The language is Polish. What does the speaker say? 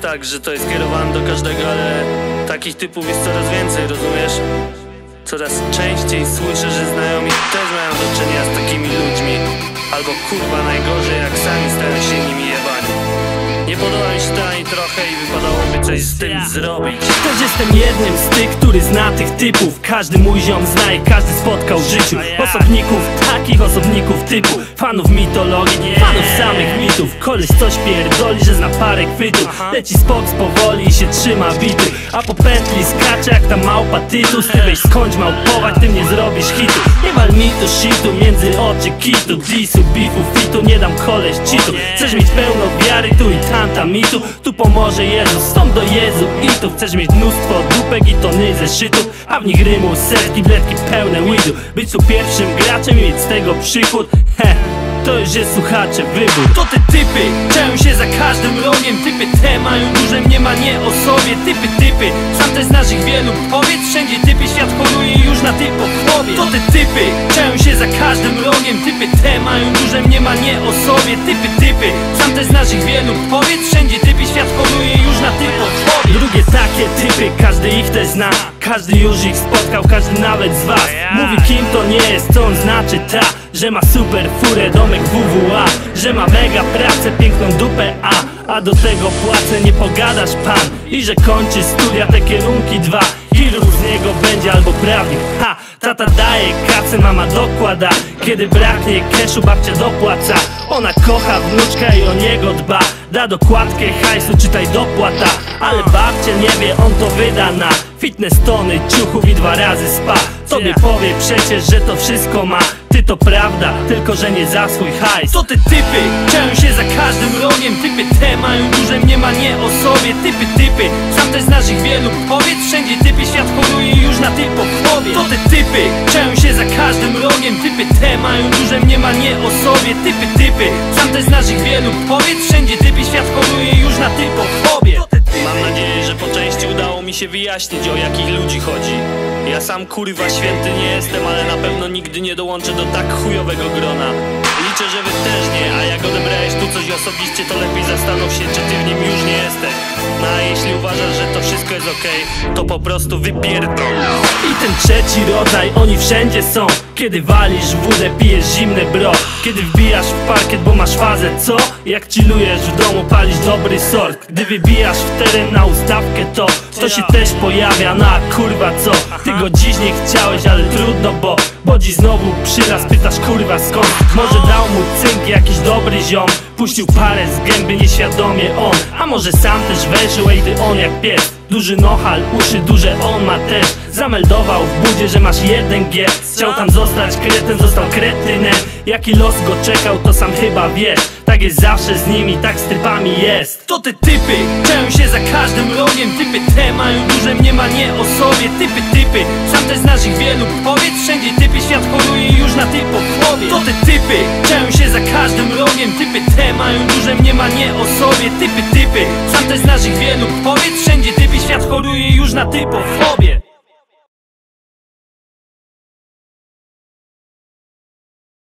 jest tak, że to jest kierowane do każdego, ale takich typów jest coraz więcej, rozumiesz? Coraz częściej słyszę, że znajomi też mają do czynienia z takimi ludźmi. Albo kurwa najgorzej, jak sami stają się nimi jebani. Nie podoba mi się to ani trochę i wypadałoby coś z tym zrobić. Też jestem jednym z tych, który typów. Każdy mój ziom zna i każdy spotkał w życiu Osobników, takich osobników typu Fanów mitologii, fanów samych mitów. Koleś coś pierdoli, że zna parę chwytów. Leci spoks powoli i się trzyma bity A po pętli skacze jak ta małpa tytus Ty weź skończ małpować, tym nie zrobisz hitu. Nie wal mi tu shitu między oczy kitu. Disu, bifu, fitu, nie dam koleś citu Chcesz mieć pełno wiary tu i tamta mitu. Tu pomoże Jezus, stąd do Jezu i tu. Chcesz mieć mnóstwo dupek i tony ze szytów A w nich rymu setki, bledki pełne weedu. Być tu pierwszym graczem i mieć z tego przychód. Heh to już jest słuchacze wybór. To te typy, czają się za każdym rogiem. Typy te mają duże mniemanie o sobie. Typy, typy, sam też znasz ich wielu. Powiedz wszędzie typy, świat choruje już na typofobię To te typy, czają się za każdym rogiem. Typy te mają duże mniemanie o sobie. Typy, typy, sam też znasz ich wielu. Powiedz wszędzie typy, świat choruje już na typofobię Drugie takie typy, każdy ich też zna Każdy już ich spotkał, każdy nawet z was. Mówi kim to nie jest, co on znaczy ta że ma super furę, domek WWA Że ma mega pracę, piękną dupę A A do tego płacę, nie pogadasz pan. I że kończy studia, te kierunki dwa. Chirurg z niego będzie albo prawnik? Ha! Tata daje kasę, mama dokłada. Kiedy braknie cashu, babcia dopłaca. Ona kocha wnuczka i o niego dba. Da dokładkę hajsu, czytaj dopłata. Ale babcia nie wie, on to wyda na Fitness tony, ciuchów i dwa razy spa. Tobie powie przecież, że to wszystko ma ty to prawda, tylko że nie za swój hajs? To te typy, czają się za każdym rogiem? Typy te mają duże mniemanie o sobie. Typy, typy, sam też znasz ich wielu. Powiedz wszędzie typy, świat choruje już na typofobię To te typy, czają się za każdym rogiem? Typy te mają duże mniemanie o sobie. Typy, typy, sam też znasz ich wielu. Powiedz wszędzie typy, świat choruje już na typofobię Mam nadzieję, że po części udało mi się wyjaśnić o jakich ludzi chodzi. Ja sam kurwa święty nie jestem, ale na pewno nigdy nie dołączę do tak chujowego grona. Liczę, że wy też nie, a jak odebrałeś tu coś osobiście, to lepiej zastanów się, czy ty w nim już nie jesteś. Wszystko jest okej, to po prostu wypierdol. I ten trzeci rodzaj, oni wszędzie są Kiedy walisz wódę, pijesz zimne bro Kiedy wbijasz w parkiet, bo masz fazę, co? Jak chillujesz w domu, palisz dobry sort Gdy wybijasz w teren na ustawkę, to To się też pojawia, no a kurwa co? Ty go dziś nie chciałeś, ale trudno, bo Bo dziś znowu przyraz, pytasz kurwa skąd Może dał mu cynk jakiś dobry ziom Puścił parę z gęby nieświadomie on. A może sam też wężył, ej ty on jak pies. Duży nohal, uszy duże on ma też. Zameldował w budzie, że masz jeden G Chciał tam zostać kretem, został kretynem. Jaki los go czekał, to sam chyba wie. Tak jest zawsze z nimi, tak z typami jest. To te typy, czają się za każdym rogiem. Typy te mają duże mniemanie o sobie. Typy, typy, sam też znasz ich wielu. Powiedz wszędzie typy, świat choruje już na typofobię To te typy, czają się za każdym rogiem. Typy te mają duże mniemanie o sobie. Typy, typy, sam też znasz ich wielu. Powiedz wszędzie typy, świat choruje już na typofobię